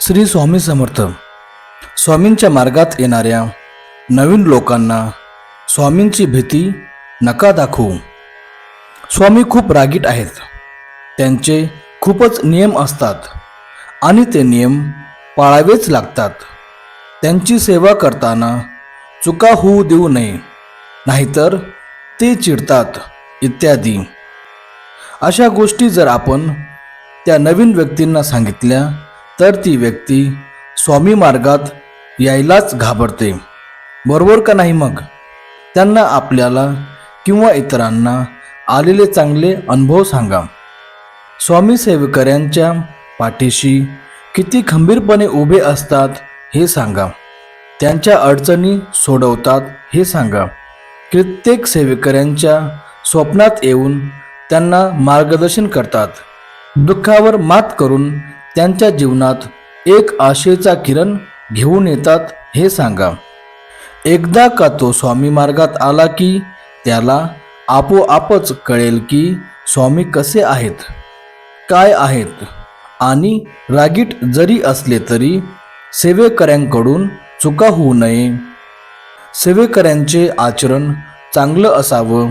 श्री स्वामी समर्थ. स्वामींच्या मार्गात येणाऱ्या नवीन लोकांना स्वामींची भीती नका दाखवू. स्वामी खूप रागीट आहेत. त्यांचे खूपच नियम असतात आणि ते नियम पाळावेच लागतात. त्यांची सेवा करताना चुका होऊ देऊ नये नाहीतर ते चिडतात इत्यादी. अशा गोष्टी जर आपण त्या नवीन व्यक्तींना सांगितल्या तर ती व्यक्ती स्वामी मार्गात यायलाच घाबरते. बरोबर का नाही मग? त्यांना आपल्याला किंवा इतरांना आलेले चांगले अनुभव सांगा. स्वामी सेवकऱ्यांच्या पाठीशी किती खंबीरपणे उभे असतात हे सांगा. त्यांच्या अडचणी सोडवतात हे सांगा. कित्येक सेवेकऱ्यांच्या स्वप्नात येऊन त्यांना मार्गदर्शन करतात. दुःखावर मात करून त्यांच्या जीवनात एक आशेचा किरण घेऊन येतात हे सांगा. एकदा का तो स्वामी मार्गात आला की त्याला आपोआपच कळेल की स्वामी कसे आहेत काय आहेत आणि रागीट जरी असले तरी सेवेकऱ्यांकडून चुका होऊ नये. सेवेकऱ्यांचे आचरण चांगलं असावं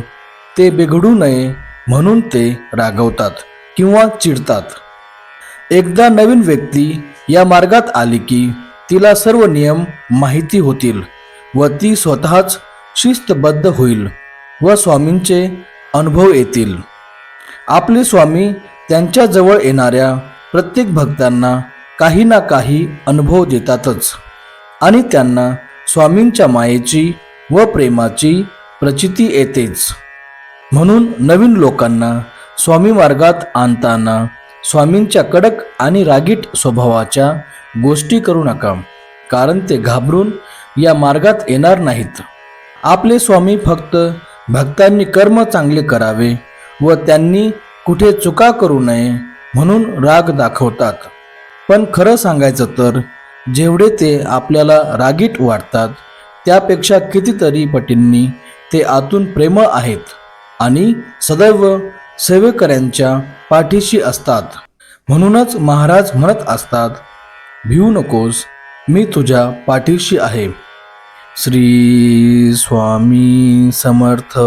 ते बिघडू नये म्हणून ते रागवतात किंवा चिडतात. एकदा नवीन व्यक्ती या मार्गात आली की तिला सर्व नियम माहिती होतील व ती स्वतःच शिस्तबद्ध होईल व स्वामींचे अनुभव येतील. आपले स्वामी त्यांच्याजवळ येणाऱ्या प्रत्येक भक्तांना काही ना काही अनुभव देतातच आणि त्यांना स्वामींच्या मायेची व प्रेमाची प्रचिती येतेच. म्हणून नवीन लोकांना स्वामी मार्गात आणताना स्वामींच्या कडक आणि रागीट स्वभावाच्या गोष्टी करू नका कारण ते घाबरून या मार्गात येणार नाहीत. आपले स्वामी फक्त भक्तांनी कर्म चांगले करावे व त्यांनी कुठे चुका करू नये म्हणून राग दाखवतात. पण खरं सांगायचं तर जेवढे ते आपल्याला रागीट वाटतात त्यापेक्षा कितीतरी पटींनी ते आतून प्रेमळ आहेत आणि सदैव सेवेकऱ्यांच्या पाठीशी असतात. म्हणूनच महाराज म्हणत असतात भिवू नकोस मी तुझ्या पाठीशी आहे. श्री स्वामी समर्थ.